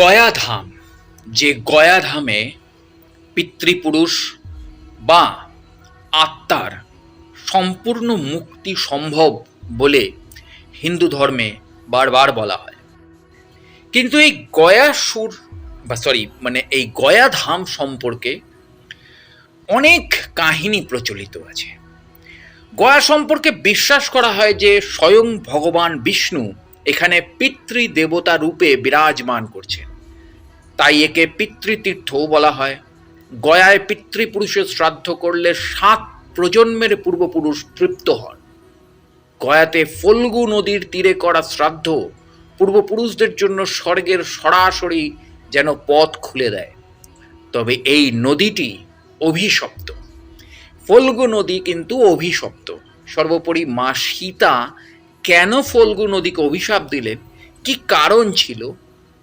গয়াধাম, যে গয়াধামে পিতৃপুরুষ বা আত্মার সম্পূর্ণ মুক্তি সম্ভব বলে হিন্দু ধর্মে বারবার বলা হয়। কিন্তু এই গয়াসুর বা সরি মানে এই গয়াধাম সম্পর্কে অনেক কাহিনী প্রচলিত আছে। গয়া সম্পর্কে বিশ্বাস করা হয় যে স্বয়ং ভগবান বিষ্ণু এখানে পিতৃ দেবতা রূপে বিরাজমান করছেন। তাই একে পিতৃতীর্থও বলা হয়। গয়ায় পিতৃপুরুষের শ্রাদ্ধ করলে সাত প্রজন্মের পূর্বপুরুষ তৃপ্ত হন। গয়াতে ফল্গু নদীর তীরে করা শ্রাদ্ধ পূর্বপুরুষদের জন্য স্বর্গের সরাসরি যেন পথ খুলে দেয়। তবে এই নদীটি অভিশপ্ত। ফল্গু নদী কিন্তু অভিশপ্ত। সর্বোপরি মা সীতা কেন ফল্গু নদীকে অভিশাপ দিলেন? কি কারণ ছিল?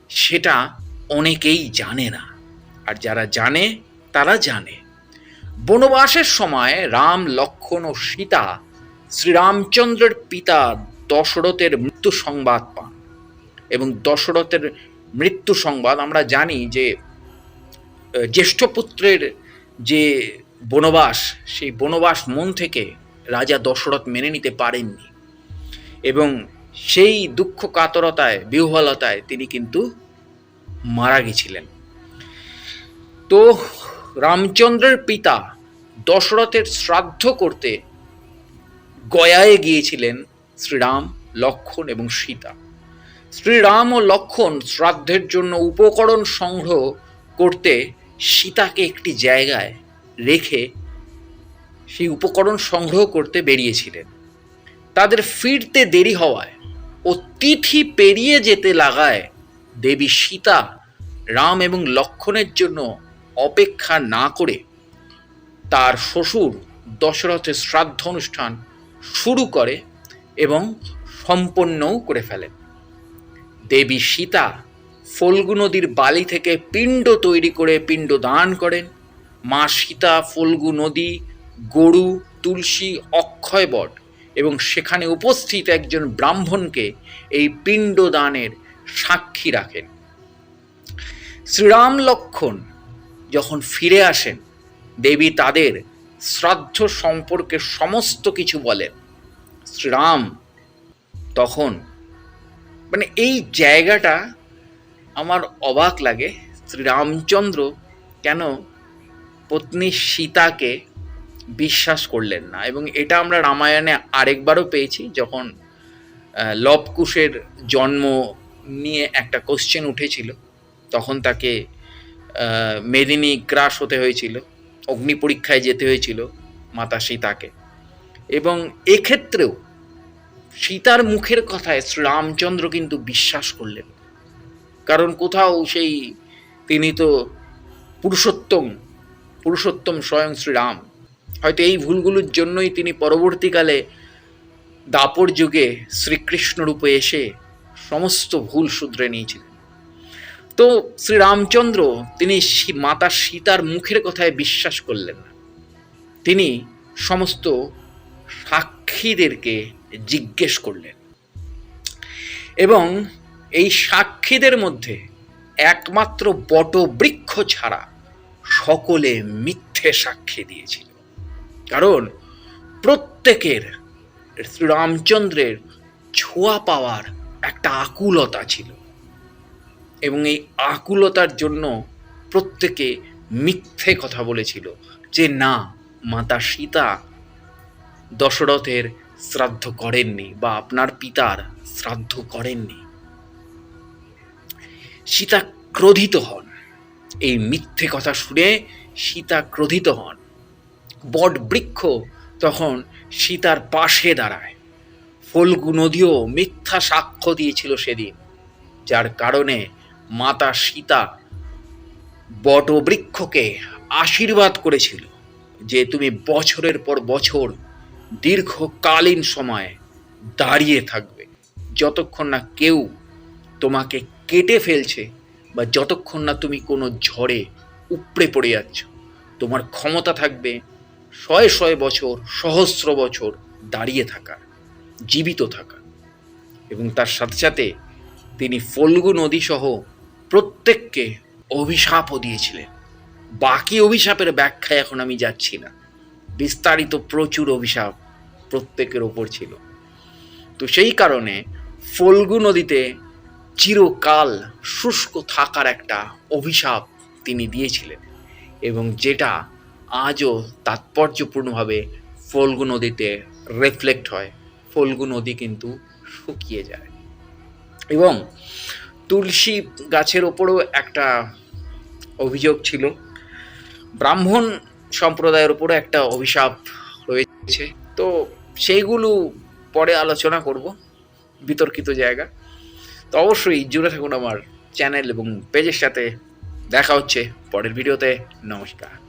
সেটা অনেকেই জানে না। আর যারা জানে, তারা জানে। বনবাসের সময় রাম, লক্ষণ ও সীতা শ্রীরামচন্দ্রের পিতা দশরথের মৃত্যু সংবাদ পান। এবং দশরথের মৃত্যু সংবাদ আমরা জানি যে জ্যেষ্ঠ পুত্রের যে বনবাস, সেই বনবাস মন থেকে রাজা দশরথ মেনে নিতে পারেননি। এবং সেই দুঃখ কাতরতায়, বিহ্বলতায় তিনি কিন্তু মারা গেছিলেন। তো রামচন্দ্রের পিতা দশরথের শ্রাদ্ধ করতে গয়ায় গিয়েছিলেন শ্রীরাম, লক্ষণ এবং সীতা। শ্রীরাম ও লক্ষণ শ্রাদ্ধের জন্য উপকরণ সংগ্রহ করতে সীতাকে একটি জায়গায় রেখে সেই উপকরণ সংগ্রহ করতে বেরিয়েছিলেন। তাদের ফিরতে দেরি হওয়ায় ও তিথি পেরিয়ে যেতে লাগায় দেবী সীতা রাম এবং লক্ষণের জন্য অপেক্ষা না করে তার শ্বশুর দশরথের শ্রাদ্ধ অনুষ্ঠান শুরু করে এবং সম্পন্নও করে ফেলেন দেবী সীতা ফল্গু নদীর বালি থেকে পিণ্ড তৈরি করে পিণ্ড দান করেন। মা সীতা, ফল্গু নদী, গরু, তুলসী, অক্ষয় বট এবং সেখানে উপস্থিত একজন ব্রাহ্মণকে এই পিণ্ড দানের সাক্ষী রাখেন। শ্রীরাম লক্ষণ যখন ফিরে আসেন, দেবী তাদের শ্রাদ্ধ সম্পর্কে সমস্ত কিছু বলেন। শ্রীরাম তখন মানে এই জায়গাটা আমার অবাক লাগে, শ্রীরামচন্দ্র কেন পত্নী সীতাকে বিশ্বাস করলেন না? এবং এটা আমরা রামায়ণে আরেকবারও পেয়েছি, যখন লবকুশের জন্ম নিয়ে একটা কোশ্চেন উঠেছিল। তখন তাকে মেদিনী গ্রাস হতে হয়েছিল, অগ্নি পরীক্ষায় যেতে হয়েছিল মাতা সীতাকে। এবং এক্ষেত্রেও সীতার মুখের কথায় শ্রীরামচন্দ্র কিন্তু বিশ্বাস করলেন। কারণ কোথাও সেই তিনি তো পুরুষোত্তম পুরুষোত্তম স্বয়ং শ্রীরাম। হয়তো এই ভুলগুলোর জন্যই তিনি পরবর্তীকালে দাপর যুগে শ্রীকৃষ্ণরূপে এসে সমস্ত ভুল শুধরে নিয়েছিলেন। তো শ্রীরামচন্দ্র তিনি মাতা সীতার মুখের কথায় বিশ্বাস করলেন না। তিনি সমস্ত সাক্ষীদেরকে জিজ্ঞেস করলেন এবং এই সাক্ষীদের মধ্যে একমাত্র বটবৃক্ষ ছাড়া সকলে মিথ্যে সাক্ষী দিয়েছিল। কারণ প্রত্যেকের শ্রীরামচন্দ্রের ছোঁয়া পাওয়ার একটা আকুলতা ছিল। এবং এই আকুলতার জন্য প্রত্যেকে মিথ্যে কথা বলেছিল যে, না, মাতা সীতা দশরথের শ্রাদ্ধ করেননি বা আপনার পিতার শ্রাদ্ধ করেননি। সীতা ক্রোধিত হন। এই মিথ্যে কথা শুনে সীতা ক্রোধিত হন। বট বৃক্ষ তখন সীতার পাশে দাঁড়ায়। ফল্গু নদীও মিথ্যা সাক্ষ্য দিয়েছিল সেদিন, যার কারণে মাতা সীতা বটবৃক্ষকে আশীর্বাদ করেছিল যে তুমি বছরের পর বছর দীর্ঘকালীন সময় দাঁড়িয়ে থাকবে। যতক্ষণ না কেউ তোমাকে কেটে ফেলছে বা যতক্ষণ না তুমি কোনো ঝড়ে উপড়ে পড়ে যাচ্ছ, তোমার ক্ষমতা থাকবে শয়ে শয়ে বছর, সহস্র বছর দাঁড়িয়ে থাকার। জীবিত থাকা। এবং তার সাথে সাথে তিনি ফল্গু নদী সহ প্রত্যেককে অভিশাপও দিয়েছিলেন। বাকি অভিশাপের ব্যাখ্যায় এখন আমি যাচ্ছি না। বিস্তারিত প্রচুর অভিশাপ প্রত্যেকের ওপর ছিল। তো সেই কারণে ফল্গু নদীতে চিরকাল শুষ্ক থাকার একটা অভিশাপ তিনি দিয়েছিলেন। এবং যেটা আজও তাৎপর্যপূর্ণভাবে ফল্গু নদীতে রিফ্লেক্ট হয়। ফল্গু নদী কিন্তু শুকিয়ে যায়। এবং তুলসী গাছের ওপরও একটা অভিযোগ ছিল। ব্রাহ্মণ সম্প্রদায়ের ওপরও একটা অভিশাপ রয়েছে। তো সেইগুলো পরে আলোচনা করব, বিতর্কিত জায়গা। তো অবশ্যই জুড়ে থাকুন আমার চ্যানেল এবং পেজের সাথে দেখা হচ্ছে পরের ভিডিওতে। নমস্কার।